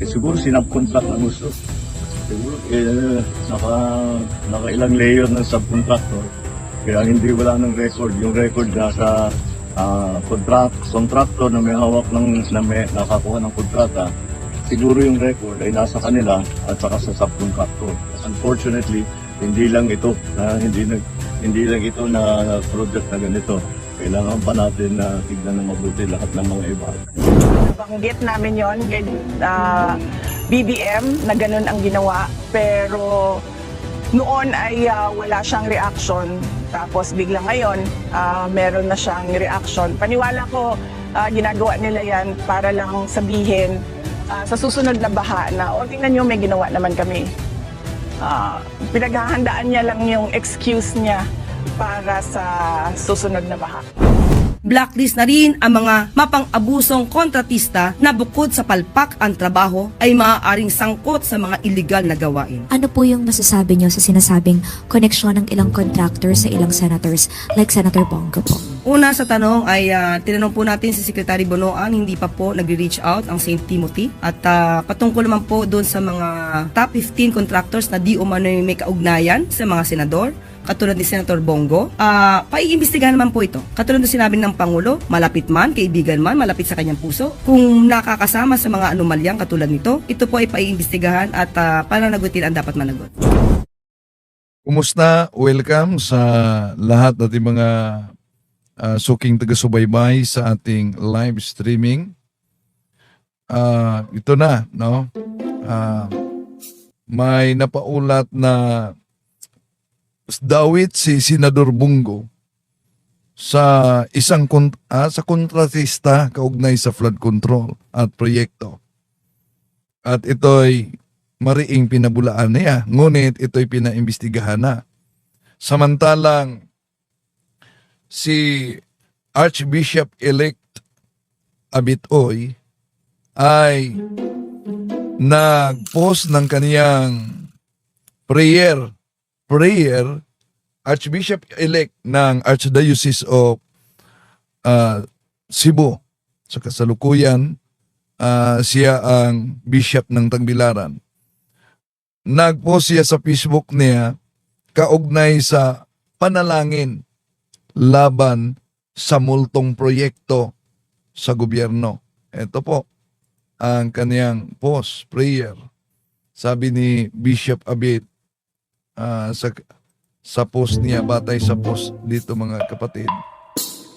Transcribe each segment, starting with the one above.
Eh, siguro sinubcontract ng gusto. Siguro, eh, naka, naka ilang layer ng subcontractor. Kaya hindi wala ng record. Yung record nasa ah, contract, contractor na may hawak ng, na may nakakuha ng kontrata. Siguro yung record ay nasa kanila at saka sa subcontractor. Unfortunately, hindi lang ito, na hindi nag hindi lang ito na project na ganito. Kailangan pa natin na tignan ng mabuti lahat ng mga iba. Banggit namin yon kay ah, BBM na ganun ang ginawa. Pero noon ay ah, wala siyang reaction. Tapos bigla ngayon, ah, meron na siyang reaction. Paniwala ko, ah, ginagawa nila yan para lang sabihin ah, sa susunod na baha na, o tingnan nyo, may ginawa naman kami. Ah, pinaghahandaan niya lang yung excuse niya para sa susunod na baha. Blacklist na rin ang mga mapang-abusong kontratista na bukod sa palpak ang trabaho ay maaaring sangkot sa mga illegal na gawain. Ano po yung masasabi nyo sa sinasabing koneksyon ng ilang contractors sa ilang senators like Senator Bongo po? Una sa tanong ay ah, tinanong po natin si Secretary Bonoan, hindi pa po nagre-reach out ang St. Timothy. At ah, patungkol naman po doon sa mga top 15 contractors na di umano may kaugnayan sa mga senador, katulad ni Senator Bongo, ah paiimbestigahan naman po ito. Katulad ng sinabi ng Pangulo, malapit man, kaibigan man, malapit sa kanyang puso. Kung nakakasama sa mga anomalyang katulad nito, ito po ay paiimbestigahan at ah, pananagutin ang dapat managot. Kumusta? Welcome sa lahat nating mga ah, suking taga-subaybay sa ating live streaming. Ah, ito na, no? Ah, may napaulat na dawit si Senador Bungo sa isang ah, sa kontratista kaugnay sa flood control at proyekto. At ito'y mariing pinabulaan niya, ngunit ito'y pinaimbestigahan na. Samantalang si Archbishop-elect Abitoy ay nag-post ng kaniyang prayer, prayer, Archbishop-elect ng Archdiocese of uh, Cebu. Sa kasalukuyan, ah, siya ang bishop ng Tagbilaran nagpost siya sa Facebook niya kaugnay sa panalangin laban sa multong proyekto sa gobyerno. Ito po ang kaniyang post, prayer. Sabi ni Bishop Abid ah, sa, sa post niya, batay sa post dito mga kapatid.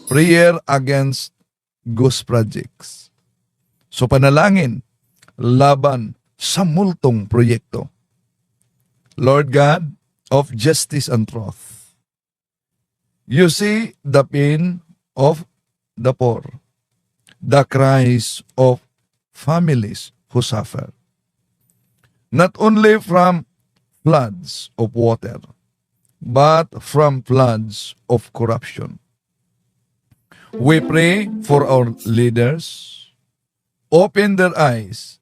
Prayer against ghost projects. So panalangin laban sa multong proyekto. Lord God of justice and truth. You see the pain of the poor, the cries of families who suffer, not only from floods of water, but from floods of corruption. We pray for our leaders, open their eyes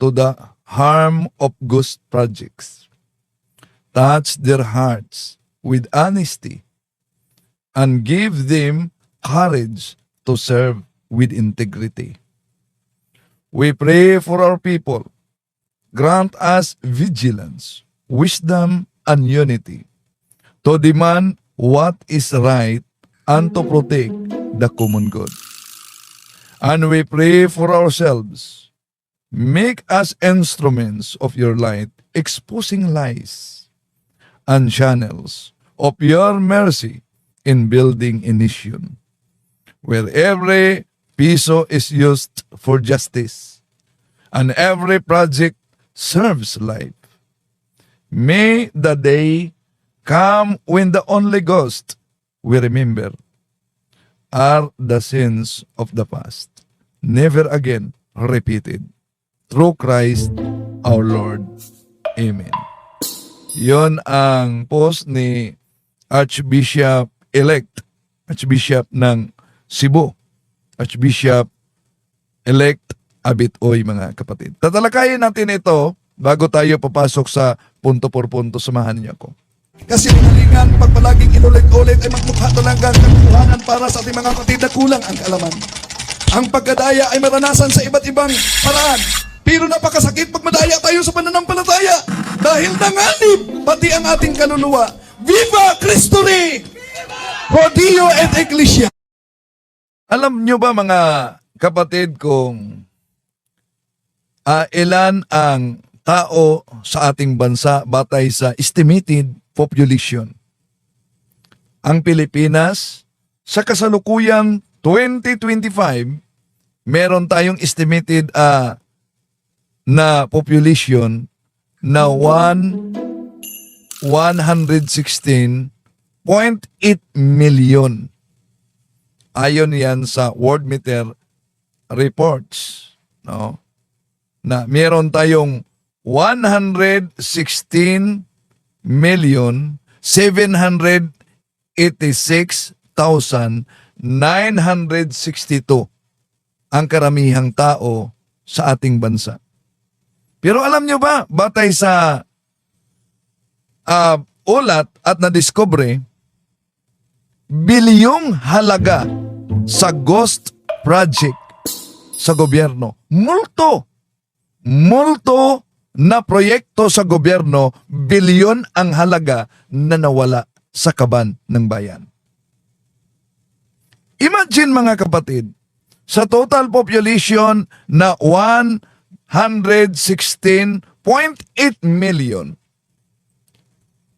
to the harm of ghost projects touch their hearts with honesty and give them courage to serve with integrity. We pray for our people. Grant us vigilance, wisdom, and unity to demand what is right and to protect the common good. And we pray for ourselves. Make us instruments of your light, exposing lies and channels of your mercy in building a nation where every piso is used for justice and every project serves life. May the day come when the only ghost we remember are the sins of the past, never again repeated. Through Christ our Lord. Amen. Yon ang post ni Archbishop-elect, Archbishop ng Cebu, Archbishop-elect Abitoy, mga kapatid. Tatalakayin natin ito bago tayo papasok sa punto por punto. Samahan niyo ako. Kasi lingalingan, pag palaging inulit-ulit ay magmukha talagang kaguluhanan para sa ating mga kapatid na kulang ang kaalaman. Ang pagkadaya ay maranasan sa iba't ibang paraan. Pero napakasakit pag madaya tayo sa pananampalataya dahil nanganib pati ang ating kaluluwa. Viva Cristo Rey! Pro Dio et Ecclesia! Alam nyo ba mga kapatid kung ah, ilan ang tao sa ating bansa batay sa estimated population? Ang Pilipinas, sa kasalukuyang 2025, meron tayong estimated ah, na population na 1 116.8 million. Ayon yan sa World Meter reports, no? Na meron tayong 116 million 786,962 ang karamihang tao sa ating bansa. Pero alam nyo ba, batay sa ah, ulat at nadiscovery, bilyong halaga sa ghost project sa gobyerno. Multo. Multo na proyekto sa gobyerno, bilyon ang halaga na nawala sa kaban ng bayan. Imagine mga kapatid, sa total population na 116.8 million,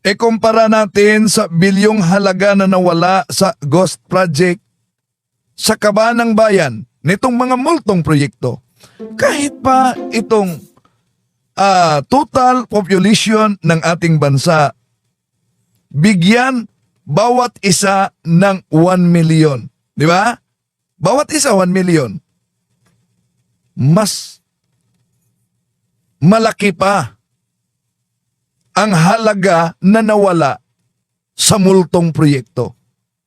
e kumpara natin sa bilyong halaga na nawala sa Ghost Project sa kaban ng bayan nitong mga multong proyekto. Kahit pa itong ah, total population ng ating bansa, bigyan bawat isa ng 1 million. Di ba? Bawat isa 1 million. Mas malaki pa ang halaga na nawala sa multong proyekto.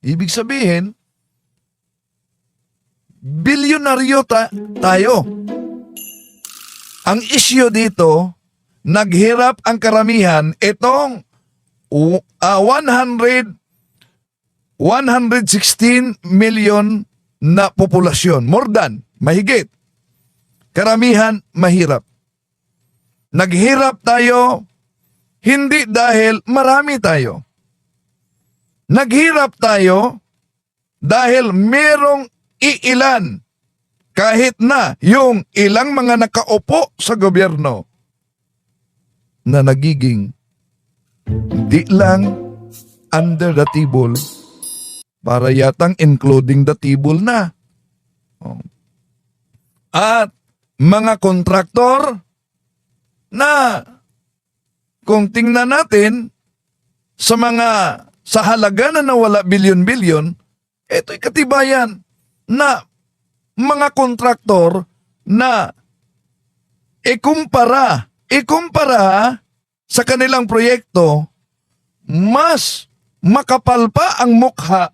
Ibig sabihin, bilyonaryo ta- tayo. Ang isyo dito, naghirap ang karamihan itong uh, 100 116 million na populasyon. More than, mahigit. Karamihan, mahirap. Naghirap tayo, hindi dahil marami tayo. Naghirap tayo dahil merong iilan kahit na yung ilang mga nakaupo sa gobyerno na nagiging di lang under the table para yatang including the table na. Oh. At mga kontraktor na kung tingnan natin sa mga sa halaga na nawala bilyon-bilyon, ito'y katibayan na mga kontraktor na ikumpara, ikumpara sa kanilang proyekto, mas makapal pa ang mukha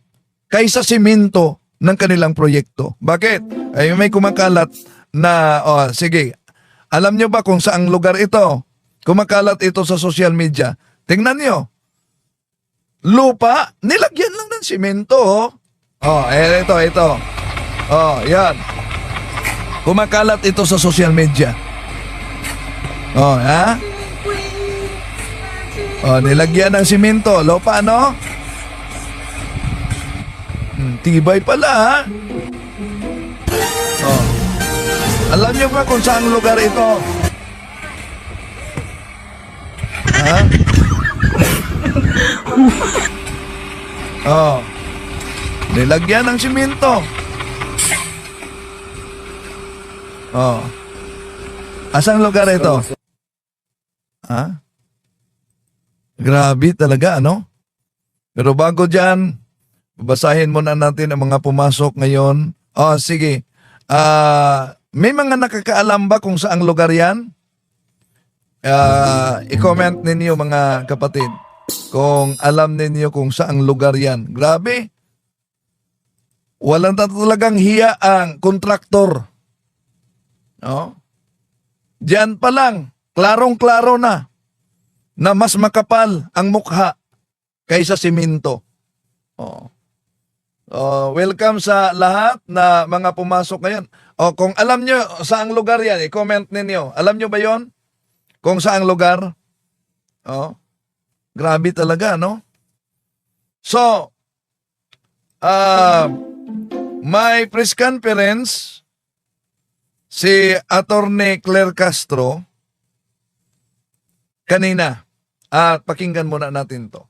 kaysa simento ng kanilang proyekto. Bakit? Ay may kumakalat na, oh, sige, alam nyo ba kung saang lugar ito? Kumakalat ito sa social media. Tingnan nyo. Lupa, nilagyan lang ng simento. Oh, oh eh, ito, ito. Oh, yan. Kumakalat ito sa social media. Oh, ha? Oh, nilagyan ng simento. Lupa, no? Hmm, tibay pala, ha? Oh. Alam niyo ba kung saan lugar ito? Ha? oh. Nilagyan ng simento. Oh. Asang lugar ito? Ha? Grabe talaga, ano? Pero bago dyan, babasahin muna natin ang mga pumasok ngayon. Oh, sige. Ah, may mga nakakaalam ba kung saang lugar yan? Ah, i-comment ninyo mga kapatid kung alam ninyo kung saang lugar yan. Grabe. Walang talagang hiya ang kontraktor. No? Diyan pa lang, klarong-klaro na na mas makapal ang mukha kaysa simento. Oh. Oh, welcome sa lahat na mga pumasok ngayon. O kung alam nyo saang lugar yan, i-comment ninyo. Alam nyo ba yon? Kung saang lugar? O, grabe talaga, no? So, ah, may press conference si Attorney Claire Castro kanina. At pakinggan muna natin to.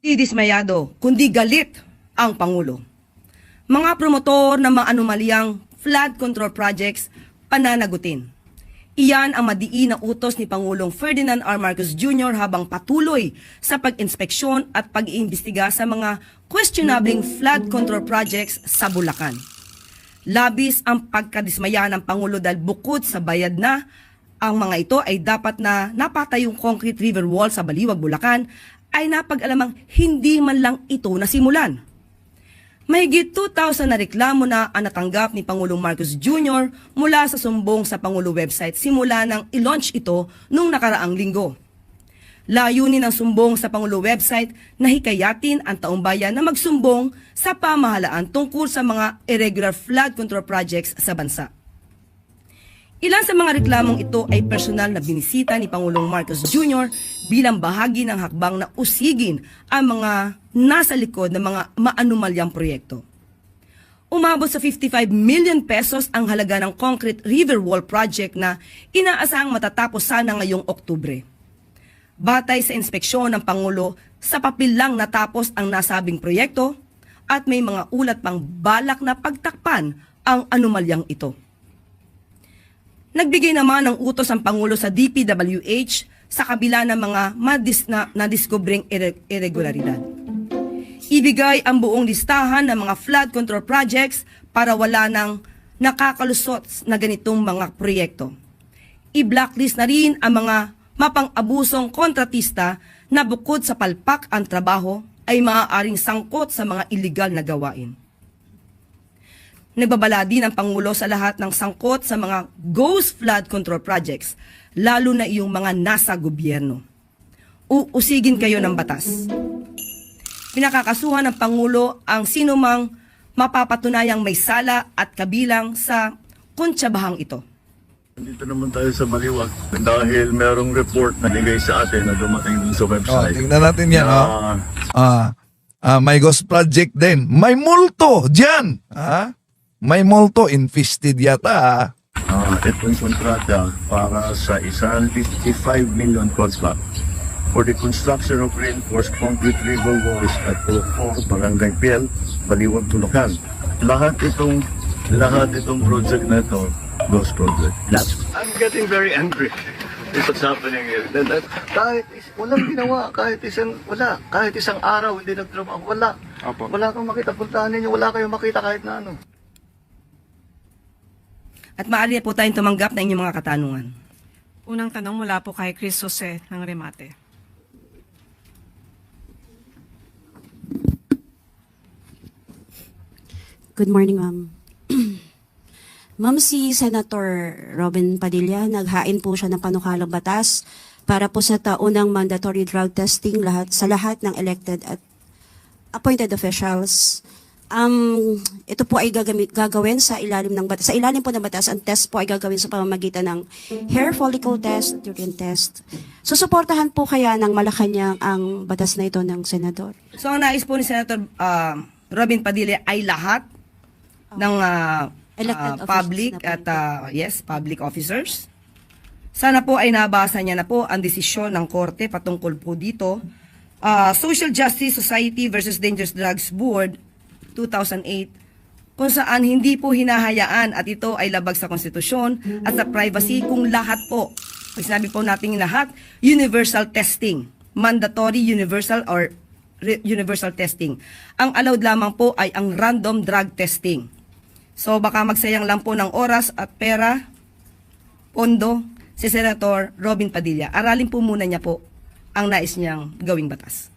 Hindi dismayado, kundi galit ang Pangulo. Mga promotor ng mga anomalyang flood control projects pananagutin. Iyan ang madiin na utos ni Pangulong Ferdinand R. Marcos Jr. habang patuloy sa pag-inspeksyon at pag-iimbestiga sa mga questionabling flood control projects sa Bulacan. Labis ang pagkadismaya ng Pangulo dahil bukod sa bayad na, ang mga ito ay dapat na napatayong concrete river wall sa Baliwag, Bulacan ay napag-alamang hindi man lang ito nasimulan. Mahigit 2,000 na reklamo na ang natanggap ni Pangulong Marcos Jr. mula sa sumbong sa Pangulo website simula nang i-launch ito nung nakaraang linggo. Layunin ng sumbong sa Pangulo website na hikayatin ang taong bayan na magsumbong sa pamahalaan tungkol sa mga irregular flood control projects sa bansa. Ilan sa mga reklamong ito ay personal na binisita ni Pangulong Marcos Jr. bilang bahagi ng hakbang na usigin ang mga nasa likod ng mga maanumalyang proyekto. Umabot sa 55 million pesos ang halaga ng concrete river wall project na inaasahang matatapos sana ngayong Oktubre. Batay sa inspeksyon ng Pangulo, sa papel lang natapos ang nasabing proyekto at may mga ulat pang balak na pagtakpan ang anomalyang ito. Nagbigay naman ng utos ang Pangulo sa DPWH sa kabila ng mga madis na nadiskubring irre- irregularidad. Ibigay ang buong listahan ng mga flood control projects para wala nang nakakalusot na ganitong mga proyekto. I-blacklist na rin ang mga mapang-abusong kontratista na bukod sa palpak ang trabaho ay maaaring sangkot sa mga illegal na gawain. Nagbabala din ang Pangulo sa lahat ng sangkot sa mga ghost flood control projects, lalo na iyong mga nasa gobyerno. Uusigin kayo ng batas. Pinakakasuhan ng Pangulo ang sinumang mapapatunayang may sala at kabilang sa kontsabahang ito. Dito naman tayo sa Baliwag dahil merong report na bigay sa atin na dumating dun sa O, website. tingnan natin yan. na, oh. Ah, ah, may ghost project din. May multo dyan. Ah? May multo. Infested yata. ah. ah, itong kontrata para sa isang 55 million contract for the construction of reinforced concrete river walls at 4 Barangay Piel, Baliwag, Tulukan. Lahat itong lahat itong project na ito, ghost project. I'm getting very angry with what's happening here. That, that, kahit is, walang ginawa, kahit isang, wala, kahit isang araw hindi nagtrabaho, wala. Wala kang makita, puntahan ninyo, wala kayong makita kahit na ano. At maaari na po tayong tumanggap ng inyong mga katanungan. Unang tanong mula po kay Chris Jose ng Remate. Good morning, ma'am. Ma'am, si Senator Robin Padilla, naghain po siya ng panukalang batas para po sa taunang mandatory drug testing lahat sa lahat ng elected at appointed officials. Um, ito po ay gagamit, gagawin sa ilalim ng batas. Sa ilalim po ng batas, ang test po ay gagawin sa pamamagitan ng hair follicle test urine test. Susuportahan po kaya ng Malacanang ang batas na ito ng senador? So ang nais po ni Senator ah, Robin Padilla ay lahat ng ah, Elected officials public at ah, yes, public officers. Sana po ay nabasa niya na po ang desisyon ng korte patungkol po dito. Ah, Social Justice Society versus Dangerous Drugs Board 2008 kung saan hindi po hinahayaan at ito ay labag sa konstitusyon at sa privacy kung lahat po, pag sinabi po natin lahat, universal testing, mandatory universal or universal testing. Ang allowed lamang po ay ang random drug testing. So baka magsayang lang po ng oras at pera, pondo, si Senator Robin Padilla. Aralin po muna niya po ang nais niyang gawing batas.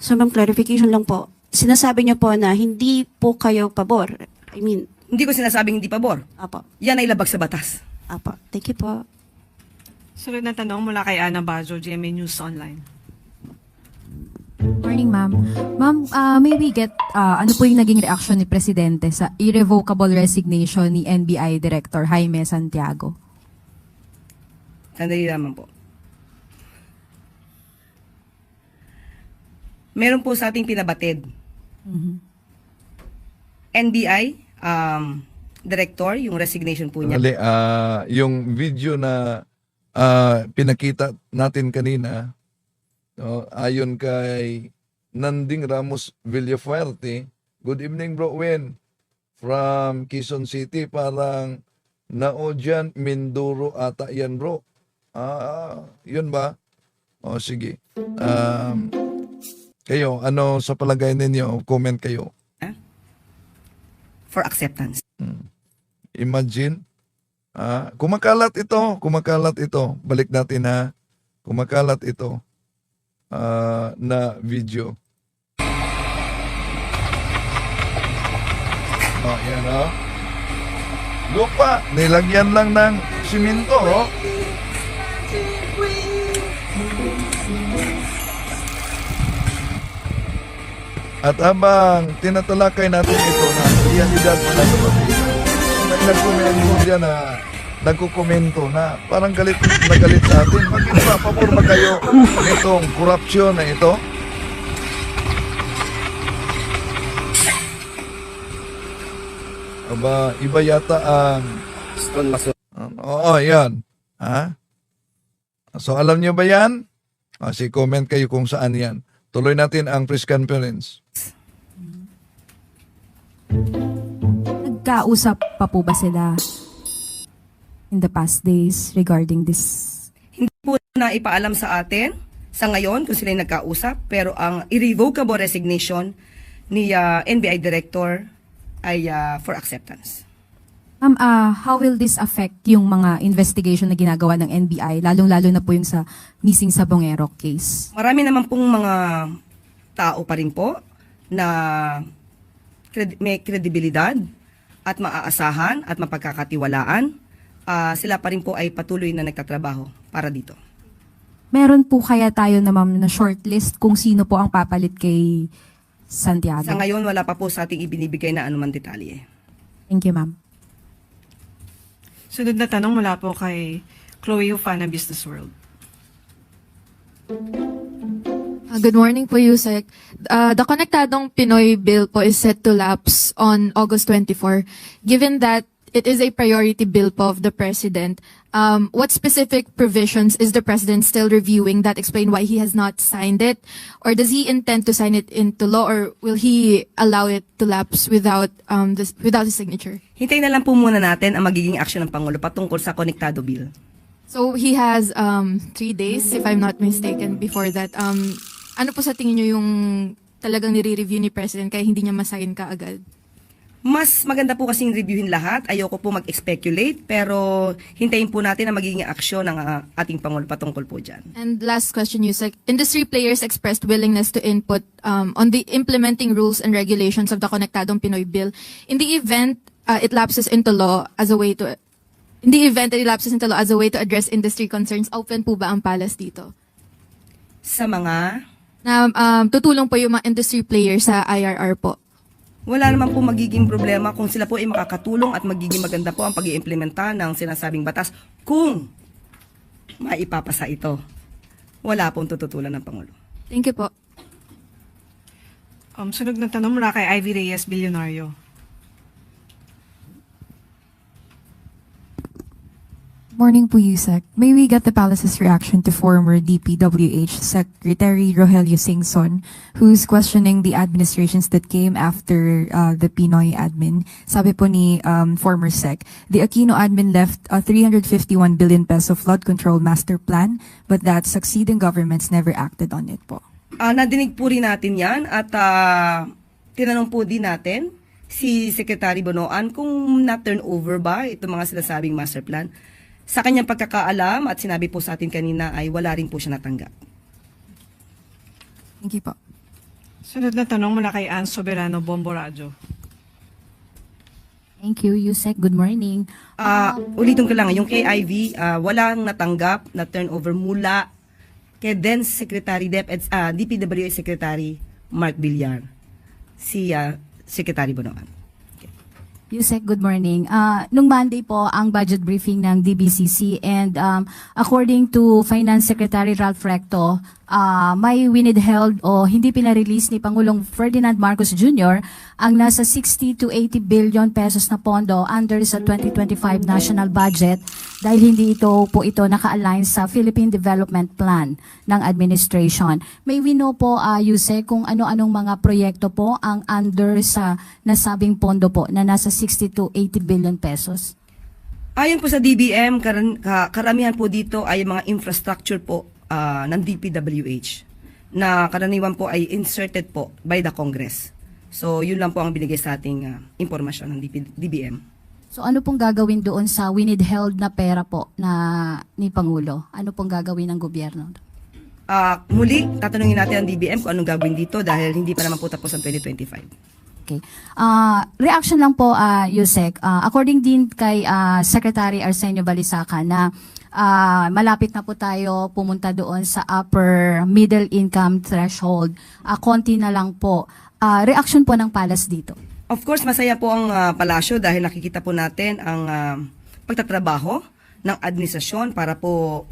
So, ma'am, clarification lang po. Sinasabi niyo po na hindi po kayo pabor. I mean, Hindi ko sinasabing hindi pabor. apo. Yan ay labag sa batas. Apo. Thank you po. Sunod na tanong mula kay Ana Bajo, GMA News Online. Morning, ma'am. Ma'am, ah, may we get, ah, ano po yung naging reaction ni Presidente sa irrevocable resignation ni NBI Director Jaime Santiago? Sandali lamang po. Meron po sa ating pinabatid. NBI, um, director, yung resignation po niya. Ah, yung video na ah, pinakita natin kanina, no, ayon kay Nanding Ramos Villafuerte, Good evening, bro Win. From Quezon City, parang Naodyan, Mindoro ata yan, bro. Ah, yun ba? O, sige. Um, kayo, ano sa palagay ninyo? Comment kayo. for acceptance. Imagine. Ah, kumakalat ito, kumakalat ito. Balik natin ha. Kumakalat ito ah, na video. Oh, yan oh. Lupa, nilagyan lang ng simento oh. At habang tinatalakay natin ito na realidad na diyan na nagkukomento na parang galit na galit sa atin. Bakit ba pabor ba kayo nitong korupsyon na ito? Aba, iba yata ang... Oo, yan. Ha? So, alam niyo ba yan? Ah, si comment kayo kung saan yan. Tuloy natin ang press conference. Nagkausap pa po ba sila in the past days regarding this? Hindi po na ipaalam sa atin sa ngayon kung sila nagkausap, pero ang irrevocable resignation ni ah, NBI Director ay ah, for acceptance. Ma'am, ah, how will this affect yung mga investigation na ginagawa ng NBI, lalong-lalo na po yung sa missing sa Bongero case? Marami naman pong mga tao pa rin po na may kredibilidad at maaasahan at mapagkakatiwalaan. Ah, sila pa rin po ay patuloy na nagtatrabaho para dito. Meron po kaya tayo na ma'am na shortlist kung sino po ang papalit kay Santiago? Sa ngayon, wala pa po sa ating ibinibigay na anuman detalye. Thank you, ma'am. Sunod na tanong mula po kay Chloe Hufana, Business World. Uh, Good morning po, Yusek. Uh, the Konektadong Pinoy Bill po is set to lapse on August 24. Given that it is a priority bill po of the President, um, what specific provisions is the President still reviewing that explain why he has not signed it? Or does he intend to sign it into law or will he allow it to lapse without, um, this, without his signature? Hintayin na lang po muna natin ang magiging aksyon ng Pangulo patungkol sa Konektado Bill. So he has um, three days, if I'm not mistaken, before that. Um, ano po sa tingin nyo yung talagang nire-review ni President kaya hindi niya masign ka agad? Mas maganda po kasing reviewin lahat. Ayoko po mag-speculate, pero hintayin po natin ang magiging aksyon ng ah, ating Pangulo patungkol po dyan. And last question, Yusek. Industry players expressed willingness to input um, on the implementing rules and regulations of the Konektadong Pinoy Bill. In the event uh, it lapses into law as a way to in the event that it lapses into law as a way to address industry concerns, open po ba ang palace dito? Sa mga Na um, tutulong po yung mga industry players sa IRR po. Wala naman po magiging problema kung sila po ay makakatulong at magiging maganda po ang pag iimplementa ng sinasabing batas kung maipapasa ito. Wala pong tututulan ng Pangulo. Thank you po. Um, sunod na tanong mula kay Ivy Reyes, Bilyonaryo. Morning po, Yusek. May we get the palace's reaction to former DPWH Secretary Rogelio Singson, who's questioning the administrations that came after uh, the Pinoy admin. Sabi po ni um, former Sec, the Aquino admin left a 351 billion peso flood control master plan, but that succeeding governments never acted on it po. Ah, nadinig po rin natin yan at ah, tinanong po din natin si Secretary Bonoan kung na-turn over ba itong mga sinasabing master plan. Sa kanyang pagkakaalam at sinabi po sa atin kanina ay wala rin po siya natanggap. Thank you po. Sunod na tanong mula kay Ann Soberano, Bombo Radio. Thank you, Yusek. Good morning. Ah, ulitin ko lang, yung KIV, ah, walang natanggap na turnover mula kay then Secretary Dep, ah, DPWA Secretary Mark Villar. Si ah, Secretary Bonoan. Yusek, good morning. Uh, nung Monday po ang budget briefing ng DBCC and um, according to Finance Secretary Ralph Recto, uh, may winidheld o hindi pinarelease ni Pangulong Ferdinand Marcos Jr. ang nasa 60 to 80 billion pesos na pondo under sa 2025 national budget dahil hindi ito po ito naka-align sa Philippine Development Plan ng administration. May we know po, uh, Yusek, kung ano-anong mga proyekto po ang under sa nasabing pondo po na nasa 60 to 80 billion pesos. Ayon po sa DBM, karamihan po dito ay mga infrastructure po ah, ng DPWH na karaniwan po ay inserted po by the Congress. So, yun lang po ang binigay sa ating ah, impormasyon ng DP- DBM. So ano pong gagawin doon sa winidheld na pera po na ni Pangulo? Ano pong gagawin ng gobyerno? Ah, muli, tatanungin natin ang DBM kung anong gagawin dito dahil hindi pa naman po tapos ang 2025. Okay. Ah, reaction lang po, ah, Yusek. Ah, according din kay ah, Secretary Arsenio Balisaca na ah, malapit na po tayo pumunta doon sa upper middle income threshold. Ah, konti na lang po. Ah, reaction po ng Palace dito. Of course, masaya po ang ah, palasyo dahil nakikita po natin ang ah, pagtatrabaho ng administrasyon para po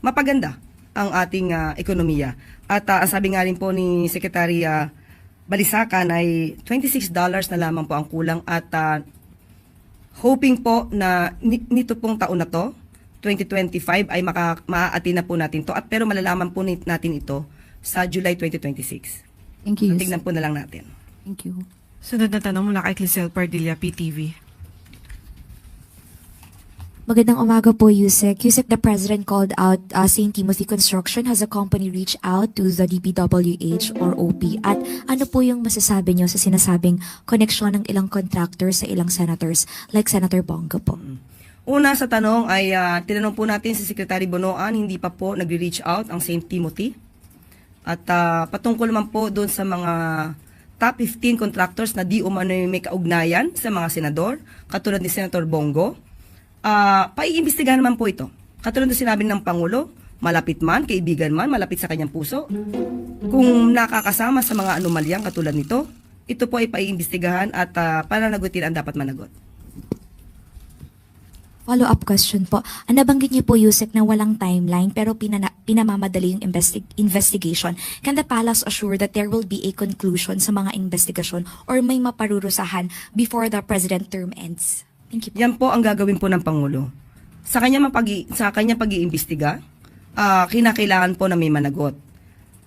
mapaganda ang ating ah, ekonomiya. At ang sabi nga rin po ni Secretary ah, Balisacan ay $26 na lamang po ang kulang at ah, hoping po na ni- nito pong taon na to, 2025 ay maka, maaati na po natin to at pero malalaman po natin ito sa July 2026. Thank you, Yusek. Tingnan po na lang natin. Thank you. Sunod na tanong mula kay Clisel Pardilla, PTV. Magandang umaga po, Yusek. Yusek, the President called out uh, St. Timothy Construction. Has a company reached out to the DPWH or OP? At ano po yung masasabi nyo sa sinasabing koneksyon ng ilang contractors sa ilang senators like Senator Bongo po? Una sa tanong ay ah, tinanong po natin si Secretary Bonoan, hindi pa po nagre-reach out ang St. Timothy. At ah, patungkol naman po doon sa mga top 15 contractors na di umano may kaugnayan sa mga senador, katulad ni Senator Bongo, ah paiimbestigahan naman po ito. Katulad ng sinabi ng Pangulo, malapit man, kaibigan man, malapit sa kanyang puso. Kung nakakasama sa mga anomalyang katulad nito, ito po ay paiimbestigahan at ah, pananagutin ang dapat managot. Follow-up question po. Ang nabanggit niyo po, Yusek, na walang timeline pero pinana- pinamamadali yung investi- investigation. Can the palace assure that there will be a conclusion sa mga investigasyon or may maparurusahan before the president term ends? Thank you po. Yan po ang gagawin po ng Pangulo. Sa kanya mapag sa kanya pag-iimbestiga, ah, kinakailangan po na may managot.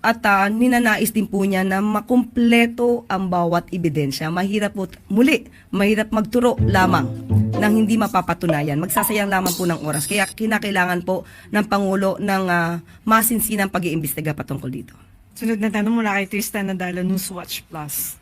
At ah, ninanais din po niya na makumpleto ang bawat ebidensya. Mahirap po, muli, mahirap magturo lamang nang hindi mapapatunayan. Magsasayang lamang po ng oras. Kaya kinakailangan po ng Pangulo ng ah, masinsinang pag-iimbestiga patungkol dito. Sunod na tanong mula kay Tristan Nadala, Newswatch Plus.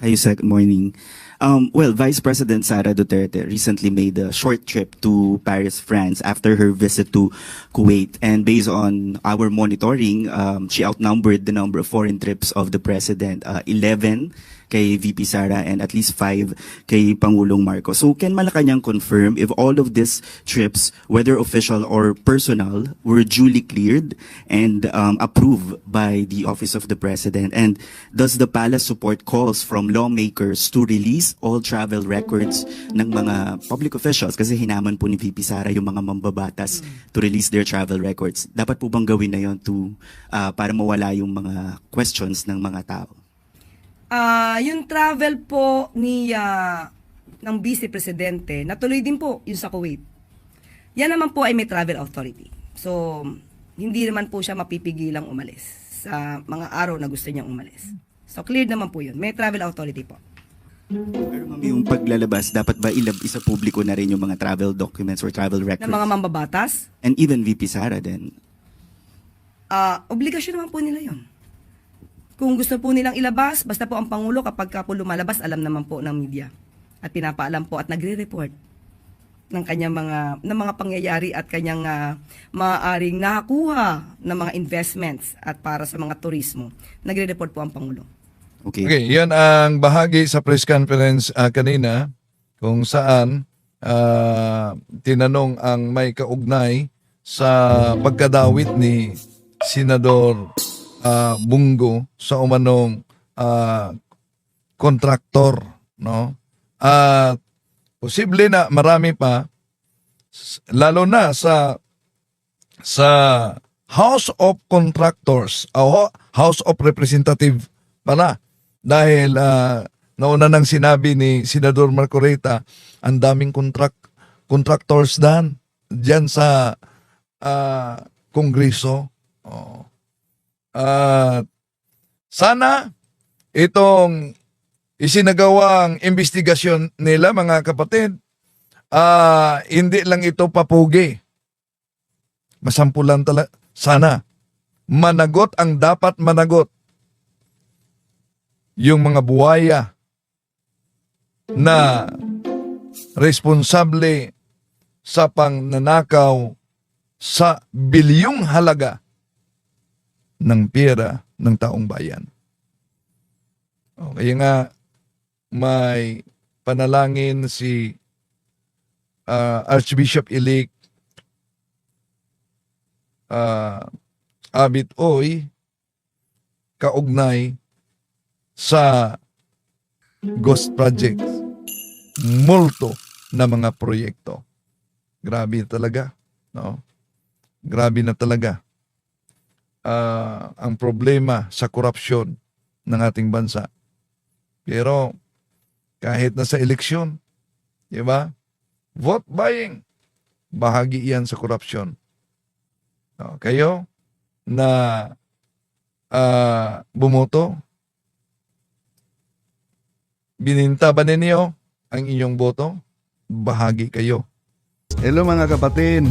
Hi. Good morning. Um, well, Vice President Sara Duterte recently made a short trip to Paris, France after her visit to Kuwait. And based on our monitoring, um, she outnumbered the number of foreign trips of the President, uh, 11 kay VP Sara and at least 5 kay Pangulong Marcos. So can Malacanang confirm if all of these trips, whether official or personal, were duly cleared and um, approved by the Office of the President? And does the palace support calls from lawmakers to release all travel records ng mga public officials? Kasi hinaman po ni VP Sara yung mga mambabatas to release their travel records. Dapat po bang gawin na yon to uh, para mawala yung mga questions ng mga tao? Ah, yung travel po ni ah, ng Vice Presidente, natuloy din po yung sa Kuwait. Yan naman po ay may travel authority. So, hindi naman po siya mapipigilang umalis sa mga araw na gusto niyang umalis. So, clear naman po yun. May travel authority po. Pero ma'am, yung paglalabas, dapat ba ilab isa publiko na rin yung mga travel documents or travel records? Ng mga mambabatas, And even VP Sara din. ah, obligasyon naman po nila yon. Kung gusto po nilang ilabas, basta po ang Pangulo kapag ka po lumalabas, alam naman po ng media. At pinapaalam po at nagre-report ng kanyang mga ng mga pangyayari at kanyang ah, maaaring nakakuha ng mga investments at para sa mga turismo. Nagre-report po ang Pangulo. Okay. Okay, yan ang bahagi sa press conference ah, kanina kung saan ah, tinanong ang may kaugnay sa pagkadawit ni Senador ah, Bungo sa umanong ah, kontraktor, no? At posible na marami pa lalo na sa sa House of Contractors o House of Representative pala dahil ah, nauna nang sinabi ni Senador Marcoreta ang daming contract contractors dan diyan sa ah, Kongreso. Oh. At sana itong isinagawang investigasyon nila mga kapatid ah hindi lang ito papugi. Masampulan talaga. Sana managot ang dapat managot. Yung mga buhaya na responsable sa pangnanakaw sa bilyong halaga ng pera ng taong bayan. O, kaya nga may panalangin si ah, Archbishop-elect ah, Abit Oy kaugnay sa ghost projects. Multo na mga proyekto. Grabe talaga. No? Grabe na talaga. Ah, ang problema sa korupsyon ng ating bansa. Pero kahit na sa eleksyon, di ba? Vote buying. Bahagi yan sa korupsyon. No, kayo na ah, bumoto, bininta ba ninyo ang inyong boto? Bahagi kayo. Hello mga kapatid,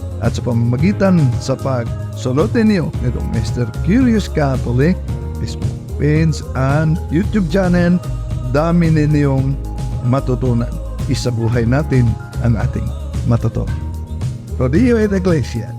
At sa pamamagitan sa pag-sulutin niyo nitong Mr. Curious Catholic, Facebook page and YouTube channel, dami ninyong matutunan. Isabuhay natin ang ating matuto. Rodillo et Iglesia,